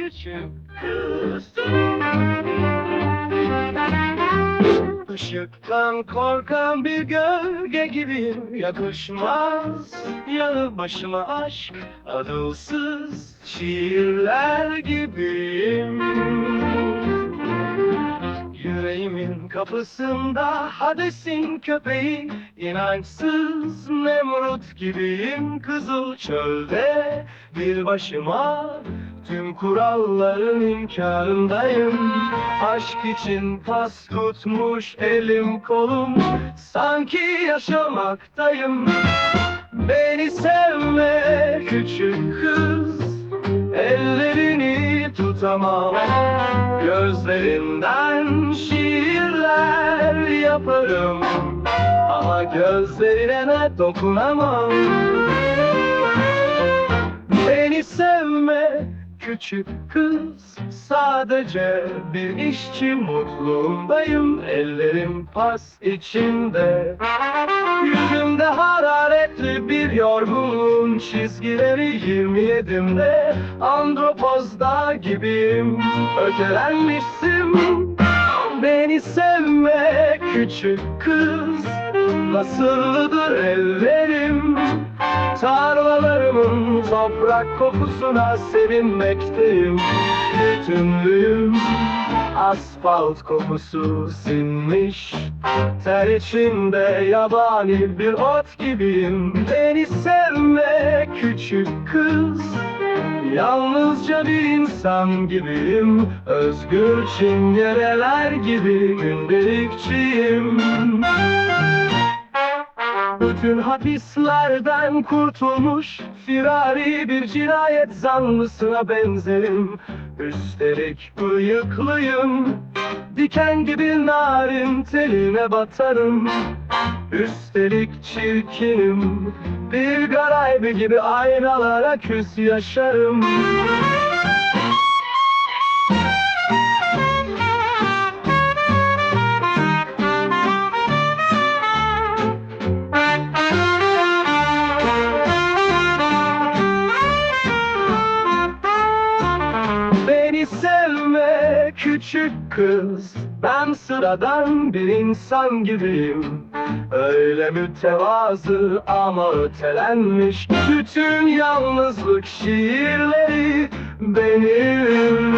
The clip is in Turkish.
küçük Işıktan korkan bir gölge gibiyim Yakışmaz. Yanı başıma aşk Adılsız şiirler gibiyim. Yüreğimin kapısında Hades'in köpeği inançsız Nemrut gibiyim. Kızıl çölde bir başıma Tüm kuralların inkarındayım. Aşk için pas tutmuş elim kolum. Sanki yaşamaktayım. Beni sevme küçük kız. Ellerini tutamam. Gözlerinden şiirler yaparım. Ama gözlerine dokunamam küçük kız Sadece bir işçi mutluluğundayım Ellerim pas içinde. Yüzümde hararetli bir yorgunluğun çizgileri 27'imde Andropozda gibiyim. Ötelenmişsim Beni sevme küçük kız Nasıldır ellerim toprak kokusuna sevinmekteyim. Tümlüyüm asfalt kokusu sinmiş. Ter içinde yabani bir ot gibiyim. Beni sevme küçük kız. Yalnızca bir insan gibiyim. Özgür çingeneler gibi gündelikçiyim bütün hapislerden kurtulmuş Firari bir cinayet zanlısına benzerim. Üstelik bıyıklıyım Diken gibi narin teline batarım. Üstelik çirkinim Bir garaybi gibi aynalara küs yaşarım küçük kız Ben sıradan bir insan gibiyim. Öyle mütevazı ama ötelenmiş. Bütün yalnızlık şiirleri benim